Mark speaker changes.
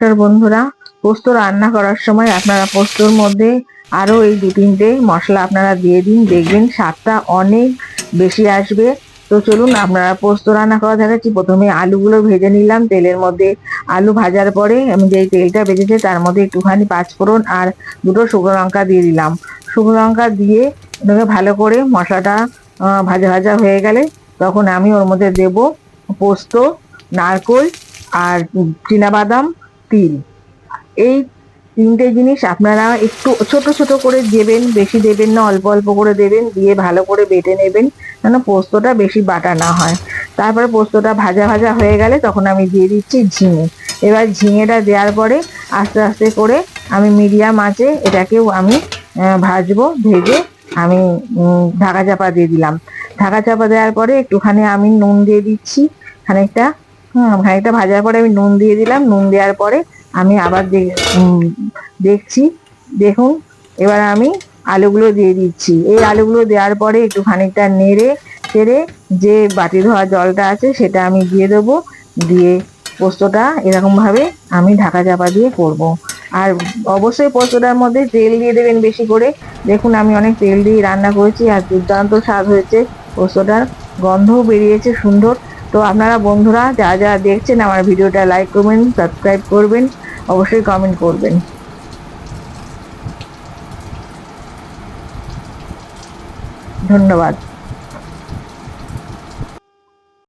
Speaker 1: নমস্কার বন্ধুরা, পোস্ত রান্না করার সময় আপনারা পোস্তর মধ্যে আরও এই দু তিনটে মশলা আপনারা দিয়ে দিন, দেখবেন স্বাদটা অনেক বেশি আসবে। তো চলুন, আপনারা পোস্ত রান্না করা দেখাচ্ছি। প্রথমে আলুগুলো ভেজে নিলাম, তেলের মধ্যে আলু ভাজার পরে আমি যেই তেলটা ভেজেছে তার মধ্যে একটুখানি পাঁচফোড়ন আর দুটো শুকনো লঙ্কা দিয়ে দিলাম। শুকনো লঙ্কা দিয়ে ওটাকে ভালো করে মশলাটা ভাজা ভাজা হয়ে গেলে তখন আমি ওর মধ্যে দেব পোস্ত, নারকোল আর বাদাম তিল এই তিনটে জিনিস আপনারা একটু ছোট ছোট করে দেবেন, বেশি দেবেন না, অল্প অল্প করে দেবেন, দিয়ে ভালো করে বেটে নেবেন যেন পোস্তটা বেশি বাটা না হয়। তারপরে পোস্তটা ভাজা ভাজা হয়ে গেলে তখন আমি দিয়ে দিচ্ছি ঝিঙে। এবার ঝিঙেটা দেওয়ার পরে আস্তে আস্তে করে আমি মিডিয়াম আঁচে এটাকেও আমি ভাজবো, ভেজে আমি ঢাকা চাপা দিয়ে দিলাম। ঢাকা চাপা দেওয়ার পরে একটুখানি আমি নুন দিয়ে দিচ্ছি, খানিকটা। হুম খানিকটা ভাজার পরে আমি নুন দিয়ে দিলাম। নুন দেওয়ার পরে আমি আবার দেখছি, দেখুন, এবার আমি আলুগুলো দিয়ে দিচ্ছি। এই আলুগুলো দেওয়ার পরে একটু খানিকটা নেড়ে চেড়ে যে বাটি ধোয়া জলটা আছে সেটা আমি দিয়ে দেবো। দিয়ে পোস্তটা এরকম ভাবে আমি ঢাকা চাপা দিয়ে করব। আর অবশ্যই পোস্তটার মধ্যে তেল দিয়ে দেবেন বেশি করে। দেখুন, আমি অনেক তেল দিয়ে রান্না করেছি আর দুর্দান্ত স্বাদ হয়েছে পোস্তটার। গন্ধও বেরিয়েছে সুন্দর। তো আপনারা বন্ধুরা যা যা দেখছেন আমার ভিডিওটা লাইক করবেন সাবস্ক্রাইব করবেন, অবশ্যই কমেন্ট করবেন। ধন্যবাদ।